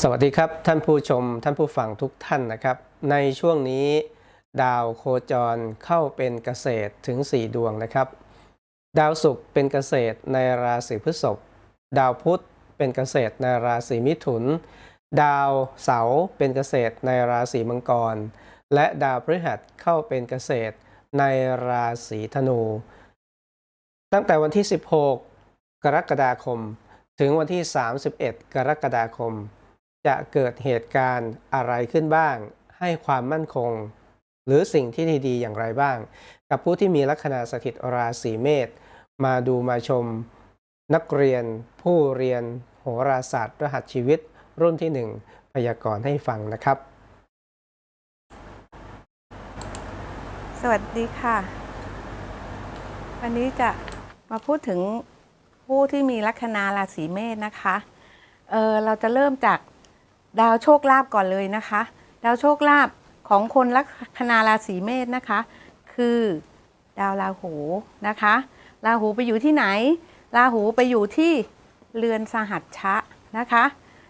สวัสดีครับท่านผู้ชมท่านผู้ฟังทุกท่านนะครับ ในช่วงนี้ ดาวโคจรเข้าเป็นเกษตรถึง 4 ดวงนะครับ ดาวศุกร์เป็นเกษตรในราศีพฤษภดาวพุธเป็นเกษตรในราศีมิถุน ดาวเสาร์เป็นเกษตรในราศีมังกร และดาวพฤหัสเข้าเป็นเกษตรในราศีธนู ตั้งแต่วันที่ 16 กรกฎาคม ถึงวันที่ 31 กรกฎาคม จะเกิดเหตุการณ์อะไรขึ้นบ้าง ให้ความมั่นคง หรือสิ่งที่ดีๆอย่างไรบ้าง กับผู้ที่มีลัคนาสถิตราศีเมษมาดูมาชม นักเรียน ผู้เรียน โหราศาสตร์ รหัสชีวิต รุ่นที่ 1 พยากรณ์ให้ฟังนะครับ สวัสดีค่ะ วันนี้จะมาพูดถึงผู้ที่มีลัคนาราศีเมษนะคะเออเราจะเริ่มจาก ดาวโชคลาภก่อนเลยนะคะ ดาวโชคลาภของคนลัคนาราศีเมษนะคะ คือดาวราหูนะคะราหูไปอยู่ที่ไหนราหูไปอยู่ที่เรือนสหัชชะนะคะ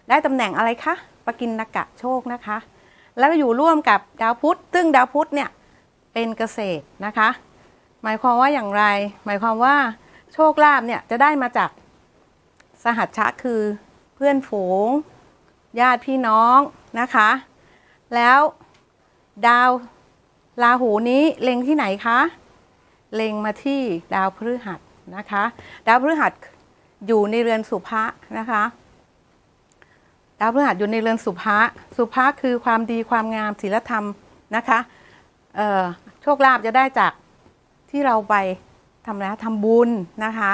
ได้ตำแหน่งอะไรคะปกินนกะโชคนะคะ แล้วอยู่ร่วมกับดาวพุธซึ่งดาวพุธเนี่ยเป็นเกษตรนะคะ หมายความว่าอย่างไร หมายความว่าโชคลาภเนี่ยจะได้มาจากสหัชชะคือเพื่อนฝูง ญาติพี่น้องนะคะ แล้วดาวราหูนี้เล็งที่ไหนคะ เล็งมาที่ดาวพฤหัสนะคะ ดาวพฤหัสอยู่ในเรือนสุภะนะคะ ดาวพฤหัสอยู่ในเรือนสุภะสุภะคือความดีความงามศีลธรรมนะคะโชคลาภจะได้จากที่เราไปทำแล้วทำบุญนะคะ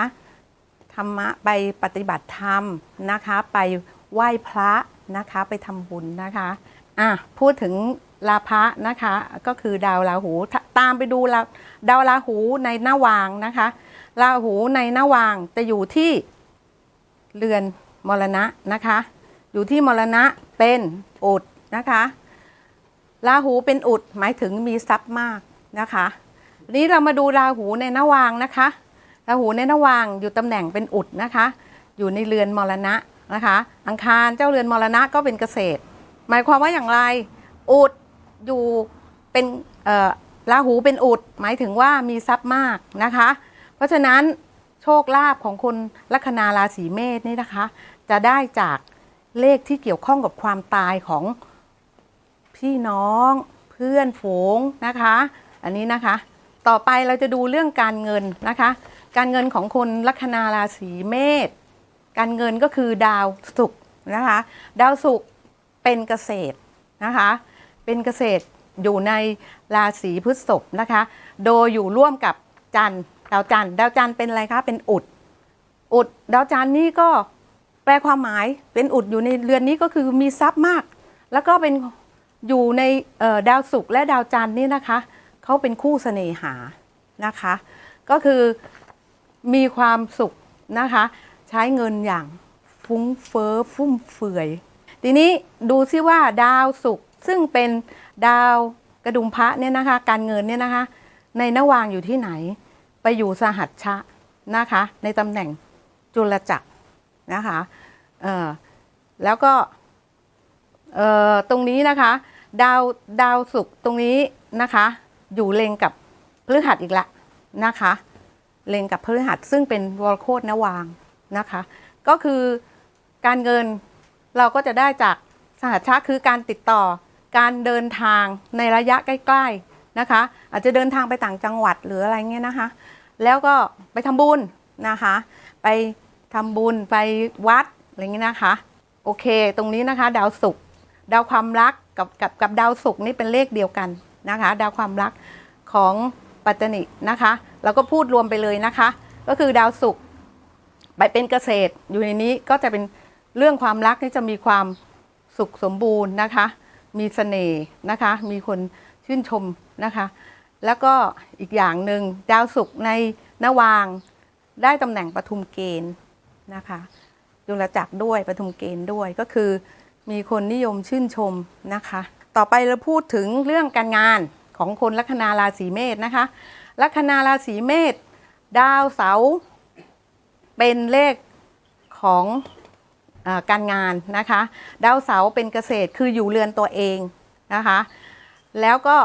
ธรรมะไปปฏิบัติธรรมนะคะ ไปไหว้พระ นะคะไปทำบุญนะคะอะพูดถึงลาภะนะคะก็คือดาวราหูตามไปดูลาดาวราหูในหน้าวางนะคะราหูในหน้าวางจะอยู่ที่เรือนมรณะนะคะ อยู่ที่มรณะเป็นอุดนะคะราหูเป็นอุดหมายถึงมีทรัพย์มากนะคะนี้เรามาดูราหูในนวางนะคะราหูในนวางอยู่ตำแหน่งเป็นอุดนะคะ อยู่ในเรือนมรณะ นะคะ อังคารเจ้าเรือนมรณะก็เป็นเกษตร หมายความว่าอย่างไรอุดอยู่เป็นราหูเป็นอุด หมายถึงว่ามีทรัพย์มากนะคะ เพราะฉะนั้นโชคลาภของคนลัคนาราศีเมษนี่นะคะ จะได้จากเลขที่เกี่ยวข้องกับความตายของพี่น้องเพื่อนฝูงนะคะ อันนี้นะคะ ต่อไปเราจะดูเรื่องการเงินนะคะ การเงินของคนลัคนาราศีเมษ การเงินก็คือดาวศุกร์นะคะ ดาวศุกร์เป็นเกษตรนะคะ เป็นเกษตรอยู่ในราศีพฤษภนะคะ โดยอยู่ร่วมกับจันทร์ดาวจันทร์ดาวจันทร์เป็นอะไรคะเป็นอุด อุดดาวจันทร์นี่ก็แปลความหมายเป็นอุดอยู่ในเรือนนี้ก็คือมีทรัพย์มาก แล้วก็เป็นอยู่ในดาวศุกร์และดาวจันทร์นี่นะคะเขาเป็นคู่เสน่หานะคะ ก็คือมีความสุขนะคะ ใช้เงินอย่างฟุ้งเฟ้อฟุ่มเฟือย ทีนี้ดูซิว่าดาวศุกร์ซึ่งเป็นดาวกระดุมพระเนี่ยนะคะ การเงินเนี่ยนะคะ ในนวางอยู่ที่ไหน ไปอยู่สหัชชะนะคะ ในตำแหน่งจุลจักรนะคะเออแล้วก็เออตรงนี้นะคะ ดาวดาวศุกร์ตรงนี้นะคะ อยู่เลงกับพฤหัสอีกละนะคะ เลงกับพฤหัสซึ่งเป็นวรโคตนวาง นะคะ ก็คือการเงินเราก็จะได้จากสหัชชาคือการติดต่อการเดินทางในระยะใกล้ๆนะคะ อาจจะเดินทางไปต่างจังหวัดหรืออะไรเงี้ยนะคะ แล้วก็ไปทำบุญนะคะ ไปทำบุญไปวัดอะไรเงี้ยนะคะ โอเคตรงนี้นะคะ ดาวศุกร์ดาวความรักกับกับกับดาวศุกร์นี่เป็นเลขเดียวกันนะคะ ดาวความรักของปัตตนินะคะเราก็พูดรวมไปเลยนะคะ ก็คือดาวศุกร์ ไปเป็นเกษตรอยู่ในนี้ก็จะเป็นเรื่องความรักนี่จะมีความสุขสมบูรณ์นะคะ มีเสน่ห์นะคะ มีคนชื่นชมนะคะ แล้วก็อีกอย่างหนึ่งดาวศุกร์ในนวางได้ตำแหน่งปทุมเกณฑ์นะคะจุลจักรด้วยปทุมเกณฑ์ด้วยก็คือมีคนนิยมชื่นชมนะคะ ต่อไปเราพูดถึงเรื่องการงานของคนลัคนาราศีเมษนะคะ ลัคนาราศีเมษดาวเสาร์ เป็นเลขของอการงานนะคะ ดาวเสาร์เป็นเกษตรคืออยู่เรือนตัวเองนะคะ แล้วก็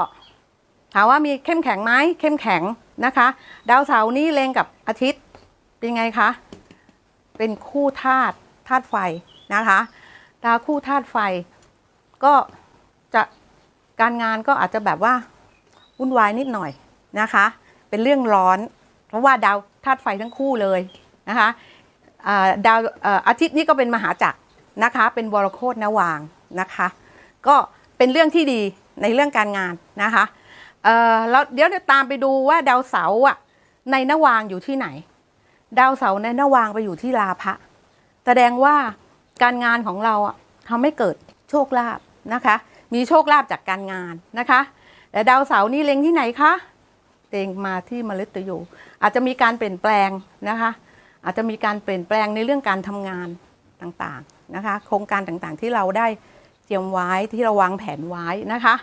ถามว่ามีเข้มแข็งไหมเข้มแข็งนะคะ ดาวเสาร์นี่เลงกับอาทิตย์เป็นไงคะ เป็นคู่ธาตุธาตุไฟนะคะ ดาวคู่ธาตุไฟ ก็จะการงานก็อาจจะแบบว่าวุ่นวายนิดหน่อยนะคะ เป็นเรื่องร้อน เพราะว่าดาวธาตุไฟทั้งคู่เลย นะคะดาวอาทิตย์นี่ก็เป็นมหาจักรนะคะ เป็นวรโคตนวางนะคะ ก็เป็นเรื่องที่ดีในเรื่องการงานนะคะแล้วเดี๋ยวจะตามไปดูว่าดาวเสาร์อะในนวางอยู่ที่ไหน ดาวเสาร์ในนวางไปอยู่ที่ลาภะแสดงว่าการงานของเราอะทำให้เกิดโชคลาภนะคะ มีโชคลาภจากการงานนะคะแต่ดาวเสาร์นี่เล็งที่ไหนคะเล็งมาที่มฤตยูอาจจะมีการเปลี่ยนแปลงนะคะ อาจจะมีการเปลี่ยนแปลงในเรื่องการทำงานต่างๆนะคะ โครงการต่างๆที่เราได้เตรียมไว้ที่เราวางแผนไว้นะคะ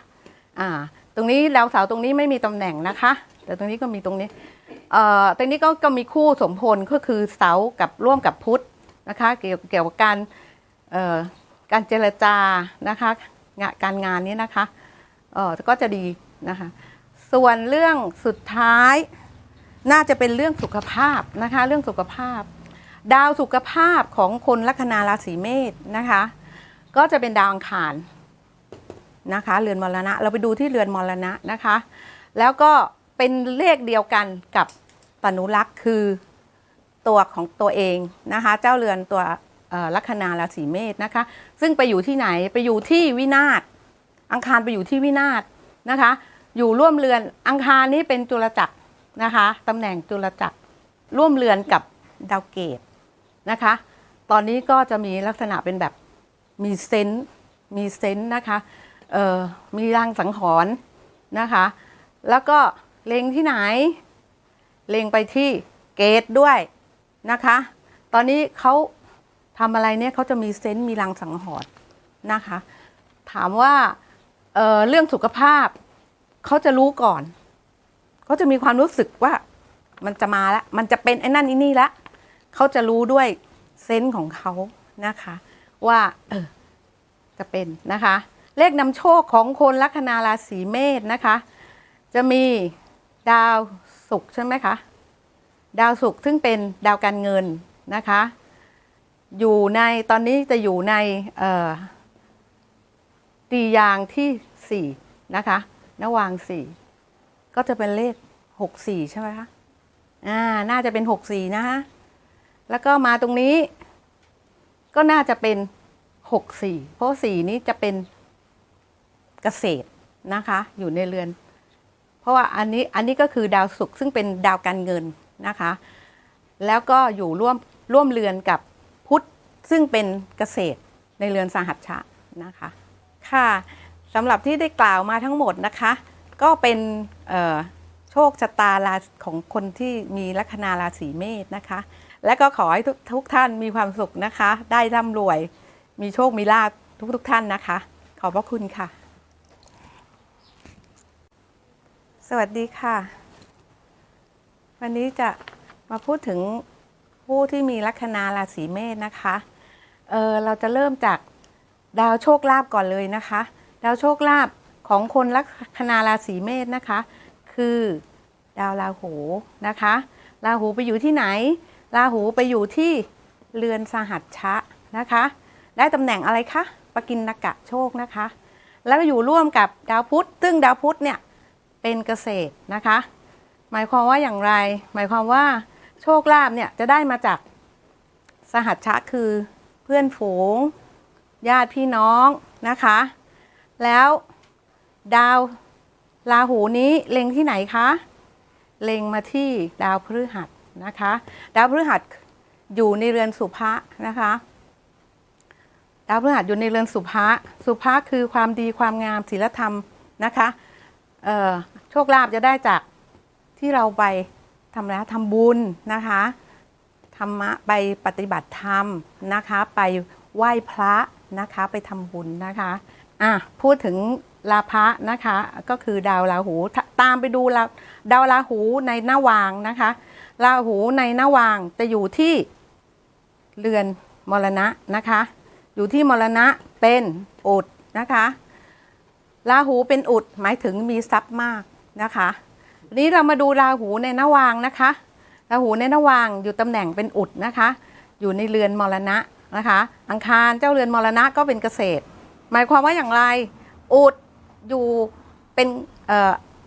อ่าตรงนี้ดาวเสาร์ตรงนี้ไม่มีตำแหน่งนะคะ แต่ตรงนี้ก็มีตรงนี้เอ่อตรงนี้ก็ก็มีคู่สมพลก็คือเสากับร่วมกับพุธนะคะเกี่ยวเกี่ยวกับการเอ่อการเจรจานะคะงานการงานนี้นะคะเอ่อก็จะดีนะคะส่วนเรื่องสุดท้าย น่าจะเป็นเรื่องสุขภาพนะคะ เรื่องสุขภาพ ดาวสุขภาพของคนลัคนาราศีเมษนะคะ ก็จะเป็นดาวอังคารนะคะเรือนมรณะ เราไปดูที่เรือนมรณะนะคะ แล้วก็เป็นเลขเดียวกันกับตนุรักษ์คือตัวของตัวเองนะคะ เจ้าเรือนตัวลัคนาราศีเมษนะคะ ซึ่งไปอยู่ที่ไหนไปอยู่ที่วินาศอังคารไปอยู่ที่วินาศนะคะ อยู่ร่วมเรือนอังคารนี้เป็นจุลจักร นะคะตำแหน่งจุลจักรร่วมเรือนกับดาวเกตนะคะ ตอนนี้ก็จะมีลักษณะเป็นแบบมีเซนส์มีเซนส์นะคะมีรางสังหรณ์นะคะ แล้วก็เล็งที่ไหน เล็งไปที่เกตด้วยนะคะ ตอนนี้เขาทำอะไรเนี่ยเขาจะมีเซนส์มีรางสังหรณ์นะคะ ถามว่าเเรื่องสุขภาพเขาจะรู้ก่อน เขาจะมีความรู้สึกว่ามันจะมาแล้วมันจะเป็นไอ้นั่นไอ้นี่ละเขาจะรู้ด้วยเซนส์ของเขานะคะ ว่าเออจะเป็นนะคะ เลขนำโชคของคนลัคนาราศีเมษนะคะ จะมีดาวศุกร์ใช่ไหมคะดาวศุกร์ซึ่งเป็นดาวการเงินนะคะ อยู่ในตอนนี้จะอยู่ในตียางที่สี่นะคะนวางสี่ ก็จะเป็นเลขหกสี่ใช่ไหมคะอ่าน่าจะเป็นหกสี่นะคะแล้วก็มาตรงนี้ ก็น่าจะเป็นหกสี่เพราะสี่นี้จะเป็นเกษตรนะคะ อยู่ในเรือน เพราะว่าอันนี้อันนี้ก็คือดาวศุกร์ซึ่งเป็นดาวการเงินนะคะ แล้วก็อยู่ร่วมร่วมเรือนกับพุธซึ่งเป็นเกษตรในเรือนสหัชชะนะคะ ค่ะสำหรับที่ได้กล่าวมาทั้งหมดนะคะ ก็เป็นโชคชะตาราของคนที่มีลัคนาราศีเมษนะคะ และก็ขอให้ทุกทุกท่านมีความสุขนะคะ ได้ร่ำรวย มีโชคมีลาภทุกทุกท่านนะคะ ขอบพระคุณค่ะ สวัสดีค่ะ วันนี้จะมาพูดถึงผู้ที่มีลัคนาราศีเมษนะคะเออเราจะเริ่มจากดาวโชคลาภก่อนเลยนะคะ ดาวโชคลาภ ของคนลัคนาราศีเมษนะคะ คือดาวราหูนะคะราหูไปอยู่ที่ไหนราหูไปอยู่ที่เรือนสหัชชะนะคะ ได้ตำแหน่งอะไรคะปกินนกะโชคนะคะ แล้วอยู่ร่วมกับดาวพุธซึ่งดาวพุธเนี่ยเป็นเกษตรนะคะ หมายความว่าอย่างไร หมายความว่าโชคลาภเนี่ยจะได้มาจากสหัชชะคือเพื่อนฝูง ญาติพี่น้องนะคะ แล้ว ดาวราหูนี้เล็งที่ไหนคะเล็งมาที่ดาวพฤหัสนะคะ ดาวพฤหัสอยู่ในเรือนสุภะนะคะ ดาวพฤหัสอยู่ในเรือนสุภะสุภะคือความดีความงามศีลธรรมนะคะเอ่อโชคลาภจะได้จากที่เราไปทำแล้วทำบุญนะคะธรรมะไปปฏิบัติธรรมนะคะ ไปไหว้พระนะคะ ไปทำบุญนะคะอะพูดถึง ลาภะนะคะ ก็คือดาวราหูตามไปดูาดาวราหูในหน้าวางนะคะราหูในหน้าวางจะอยู่ที่เรือนมรณะนะคะ อยู่ที่มรณะเป็นอุดนะคะราหูเป็นอุดหมายถึงมีทรัพย์มากนะคะทีนี้เรามาดูราหูในหน้าวางนะคะราหูในหน้าวางอยู่ตำแหน่งเป็นอุดนะคะ อยู่ในเรือนมรณะนะคะ อังคารเจ้าเรือนมรณะก็เป็นเกษตร หมายความว่าอย่างไรอุด อยู่เป็น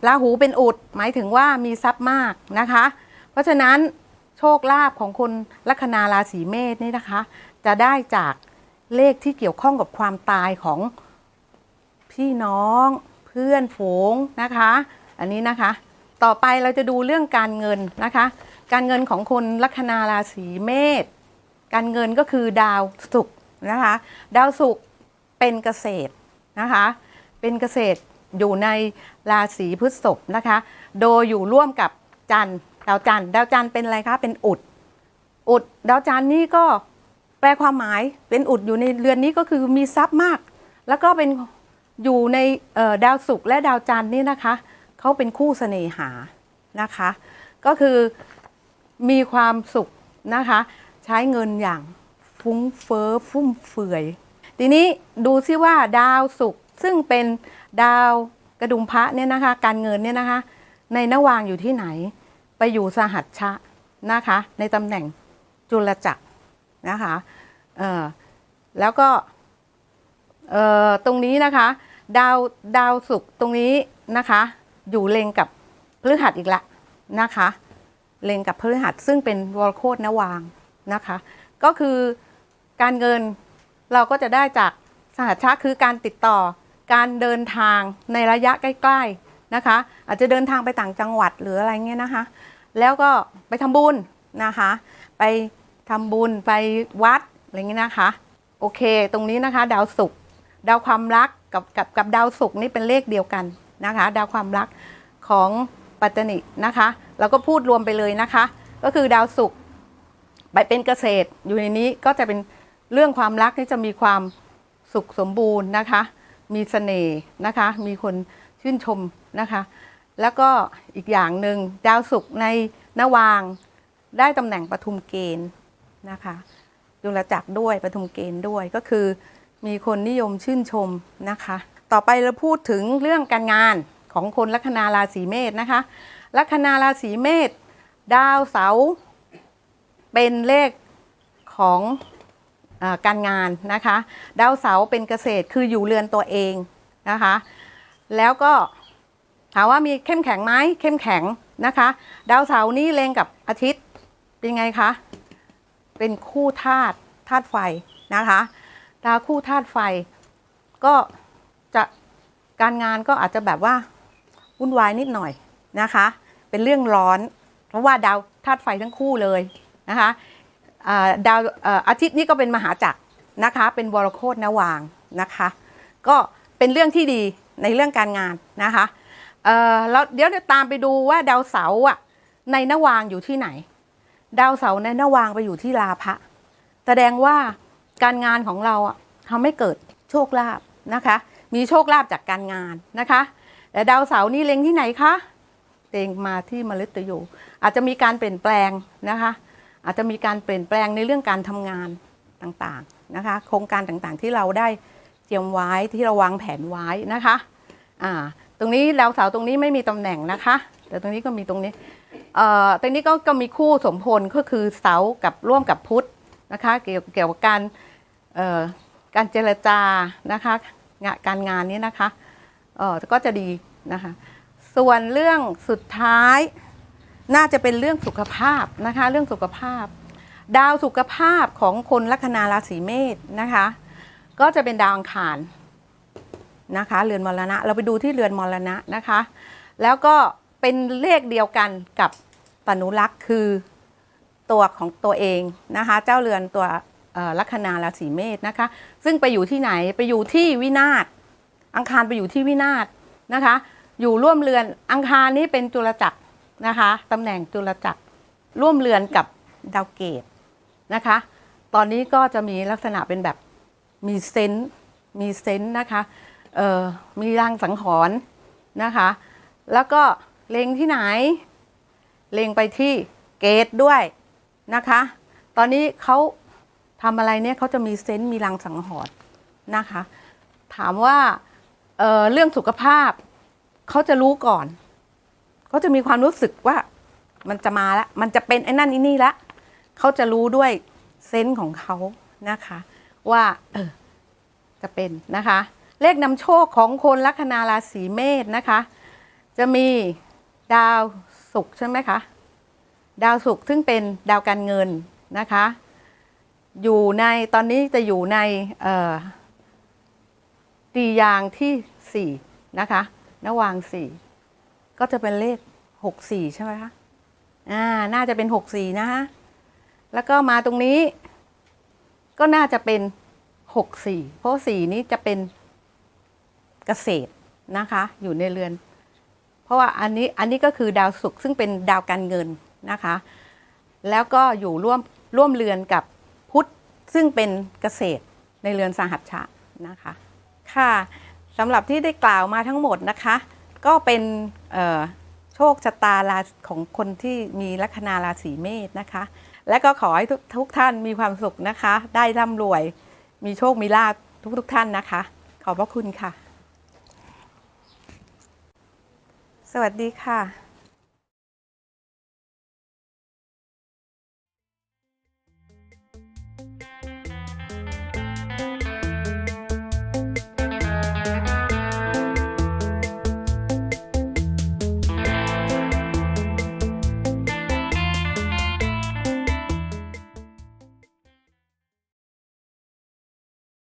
ราหูเป็นอุด หมายถึงว่ามีทรัพย์มากนะคะ เพราะฉะนั้นโชคลาภของคนลัคนาราศีเมษนี่นะคะ จะได้จากเลขที่เกี่ยวข้องกับความตายของพี่น้องเพื่อนฝูงนะคะ อันนี้นะคะ ต่อไปเราจะดูเรื่องการเงินนะคะ การเงินของคนลัคนาราศีเมษการเงินก็คือดาวศุกร์นะคะ ดาวศุกร์เป็นเกษตรนะคะ เป็นเกษตรอยู่ในราศีพฤษภนะคะ โดยอยู่ร่วมกับจันทร์ดาวจันทร์ดาวจันทร์เป็นอะไรคะเป็นอุด อุดดาวจันทร์นี่ก็แปลความหมายเป็นอุดอยู่ในเรือนนี้ก็คือมีทรัพย์มาก แล้วก็เป็นอยู่ในดาวศุกร์และดาวจันทร์นี่นะคะเขาเป็นคู่เสน่หานะคะ ก็คือมีความสุขนะคะ ใช้เงินอย่างฟุ้งเฟ้อฟุ่มเฟือย ทีนี้ดูซิว่าดาวศุกร์ ซึ่งเป็นดาวกระดุมพระเนี่ยนะคะ การเงินเนี่ยนะคะ ในนวางอยู่ที่ไหน ไปอยู่สหัชชะนะคะ ในตำแหน่งจุลจักรนะคะเออแล้วก็เออตรงนี้นะคะ ดาวดาวศุกร์ตรงนี้นะคะ อยู่เลงกับพฤหัสอีกละนะคะ เลงกับพฤหัสซึ่งเป็นวรโคตนวางนะคะ ก็คือการเงินเราก็จะได้จากสหัชชะคือการติดต่อ การเดินทางในระยะใกล้ๆนะคะ อาจจะเดินทางไปต่างจังหวัดหรืออะไรเงี้ยนะคะ แล้วก็ไปทำบุญนะคะ ไปทำบุญไปวัดอะไรเงี้ยนะคะ โอเค ตรงนี้นะคะ ดาวศุกร์ดาวความรักกับกับกับดาวศุกร์นี่เป็นเลขเดียวกันนะคะ ดาวความรักของปัตตนินะคะเราก็พูดรวมไปเลยนะคะ ก็คือดาวศุกร์ไปเป็นเกษตรอยู่ในนี้ก็จะเป็นเรื่องความรักที่จะมีความสุขสมบูรณ์นะคะ มีเสน่ห์นะคะ มีคนชื่นชมนะคะ แล้วก็อีกอย่างหนึ่งดาวศุกร์ในนวางได้ตำแหน่งปทุมเกณฑ์นะคะจุลจักรด้วยปทุมเกณฑ์ด้วยก็คือ มีคนนิยมชื่นชมนะคะ ต่อไปเราพูดถึงเรื่องการงานของคนลัคนาราศีเมษนะคะลัคนาราศีเมษดาวเสาร์เป็นเลขของ การงานนะคะ ดาวเสาเป็นเกษตรคืออยู่เรือนตัวเองนะคะ แล้วก็ถามว่ามีเข้มแข็งไหมเข้มแข็งนะคะ ดาวเสาร์นี่เลงกับอาทิตย์เป็นไงคะ เป็นคู่ธาตุธาตุไฟนะคะ ดาวคู่ธาตุไฟ ก็จะการงานก็อาจจะแบบว่าวุ่นวายนิดหน่อยนะคะ เป็นเรื่องร้อน เพราะว่าดาวธาตุไฟทั้งคู่เลยนะคะ ดาวอาทิตย์นี่ก็เป็นมหาจักรนะคะ เป็นวรโคตนวางนะคะ ก็เป็นเรื่องที่ดีในเรื่องการงานนะคะเออแล้วเดี๋ยวจะตามไปดูว่าดาวเสาร์อะในนวางอยู่ที่ไหน ดาวเสาร์ในนวางไปอยู่ที่ลาภะแสดงว่าการงานของเราอะทำให้เกิดโชคลาภนะคะ มีโชคลาภจากการงานนะคะแต่ดาวเสาร์นี่เล็งที่ไหนคะเล็งมาที่มฤตยูอาจจะมีการเปลี่ยนแปลงนะคะ อาจจะมีการเปลี่ยนแปลงในเรื่องการทำงานต่างๆนะคะ โครงการต่างๆที่เราได้เตรียมไว้ที่เราวางแผนไว้นะคะอ่าตรงนี้ดาวเสาร์ตรงนี้ไม่มีตำแหน่งนะคะ แต่ตรงนี้ก็มีตรงนี้เอ่อตรงนี้ก็ก็มีคู่สมพลก็คือเสากับร่วมกับพุธนะคะ เกี่ยวเกี่ยวกับการเอ่อการเจรจานะคะงานการงานนี้นะคะเอ่อก็จะดีนะคะ ส่วนเรื่องสุดท้าย น่าจะเป็นเรื่องสุขภาพนะคะ เรื่องสุขภาพ ดาวสุขภาพของคนลัคนาราศีเมษนะคะ ก็จะเป็นดาวอังคารนะคะเรือนมรณะ เราไปดูที่เรือนมรณะนะคะ แล้วก็เป็นเลขเดียวกันกับตนุรักษ์คือตัวของตัวเองนะคะ เจ้าเรือนตัวลัคนาราศีเมษนะคะ ซึ่งไปอยู่ที่ไหนไปอยู่ที่วินาศอังคารไปอยู่ที่วินาศนะคะ อยู่ร่วมเรือนอังคารนี้เป็นจุลจักร นะคะตำแหน่งจุลจักรร่วมเรือนกับดาวเกตนะคะ ตอนนี้ก็จะมีลักษณะเป็นแบบมีเซนส์มีเซนส์นะคะเอ่อมีรางสังหรณ์นะคะ แล้วก็เล็งที่ไหน เล็งไปที่เกตด้วยนะคะ ตอนนี้เขาทำอะไรเนี่ยเขาจะมีเซนต์มีรังสังหรณ์นะคะ ถามว่าเออเรื่องสุขภาพเขาจะรู้ก่อน เขาจะมีความรู้สึกว่ามันจะมาแล้วมันจะเป็นไอ้นั่นไอ้นี่ละเขาจะรู้ด้วยเซนส์ของเขานะคะ ว่าเออจะเป็นนะคะ เลขนำโชคของคนลัคนาราศีเมษนะคะ จะมีดาวศุกร์ใช่ไหมคะดาวศุกร์ซึ่งเป็นดาวการเงินนะคะ อยู่ในตอนนี้จะอยู่ในตียางที่สี่นะคะนวางสี่ ก็จะเป็นเลขหกสี่ใช่ไหมคะอ่าน่าจะเป็นหกสี่นะคะแล้วก็มาตรงนี้ ก็น่าจะเป็นหกสี่เพราะสี่นี้จะเป็นเกษตรนะคะ อยู่ในเรือน เพราะว่าอันนี้อันนี้ก็คือดาวศุกร์ซึ่งเป็นดาวการเงินนะคะ แล้วก็อยู่ร่วมร่วมเรือนกับพุธซึ่งเป็นเกษตรในเรือนสหัชชะนะคะ ค่ะสำหรับที่ได้กล่าวมาทั้งหมดนะคะ ก็เป็นโชคชะตาราของคนที่มีลัคนาราศีเมษนะคะ และก็ขอให้ทุกทุกท่านมีความสุขนะคะ ได้ร่ำรวย มีโชคมีลาภทุกทุกท่านนะคะ ขอบพระคุณค่ะ สวัสดีค่ะ